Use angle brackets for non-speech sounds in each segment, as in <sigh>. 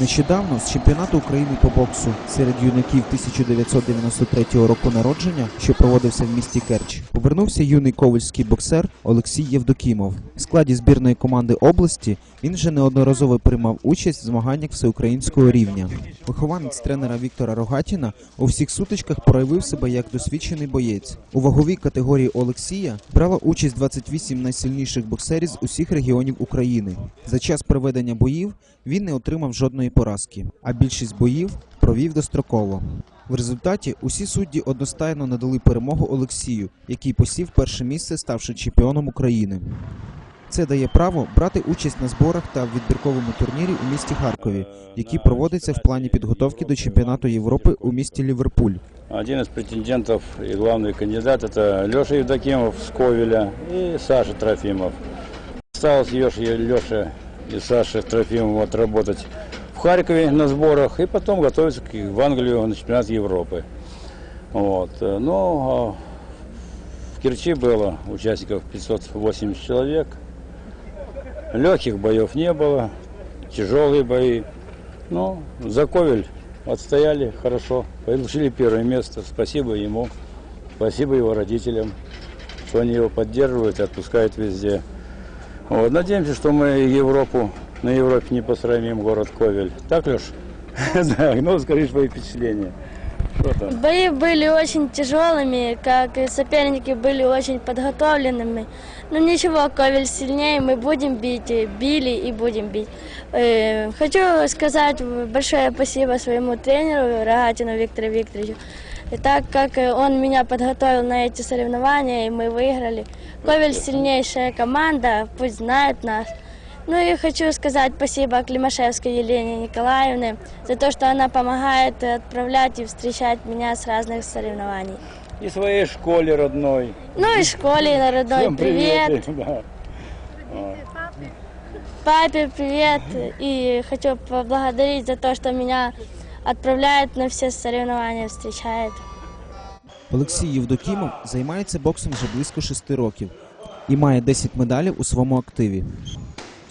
Нещодавно з чемпіонату України по боксу серед юнаків 1993 року народження, що проводився в місті Керч, повернувся юний ковальський боксер Олексій Євдокімов. В складі збірної команди області він вже неодноразово приймав участь в змаганнях всеукраїнського рівня. Вихованець тренера Віктора Рогатіна у всіх сутичках проявив себе як досвідчений боєць. У ваговій категорії Олексія брало участь 28 найсильніших боксерів з усіх регіонів України. За час проведення боїв він не отримав жодної поразки, а більшість боїв провів достроково. В результаті усі судді одностайно надали перемогу Олексію, який посів перше місце, ставши чемпіоном України. Це дає право брати участь на зборах та в відбірковому турнірі у місті Харкові, який проводиться в плані підготовки до чемпіонату Європи у місті Ліверпуль. Один из претендентов и главный кандидат это Леша Евдокимов с Ковеля и Саша Трофимов. Осталось Леша, Леша и Саше Трофимову отработать в Харькове на сборах и потом готовиться к- в Англию на чемпионат Европы. Вот. э, Но а, в Керчи было участников 580 человек. Легких боев не было, тяжелые бои. Ну, за Ковель отстояли хорошо, получили первое место. Спасибо ему, спасибо его родителям, что они его поддерживают и отпускают везде. Вот. Надеемся, что мы Европу, на Европе не посрамим город Ковель. Так, Леш? <laughs> Да, ну скажи свои впечатления. Бои были очень тяжелыми, как и соперники были очень подготовленными. Но ничего, Ковель сильнее, мы будем бить, и били и будем бить. Э, Хочу сказать большое спасибо своему тренеру Рогатину Виктору Викторовичу. И так как э, он меня подготовил на эти соревнования, и мы выиграли. Ковель сильнейшая команда, пусть знает нас. Ну и хочу сказать спасибо Климашевской Елене Николаевне за то, что она помогает отправлять и встречать меня с разных соревнований. И своей школе родной. Ну и школе на родной Всем привет, <laughs> Да. папе привет. И хочу поблагодарить за то, что меня отправляют на все соревнования, встречает. Олексій Євдокімов займається боксом вже близько шести років і має 10 медалей у своєму активі.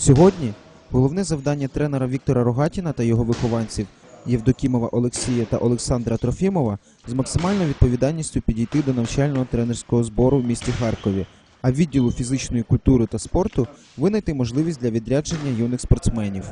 Сьогодні головне завдання тренера Віктора Рогатіна та його вихованців Євдокімова Олексія та Олександра Трофімова з максимальною відповідальністю підійти до навчального тренерського збору в місті Харкові, а відділу фізичної культури та спорту винайти можливість для відрядження юних спортсменів.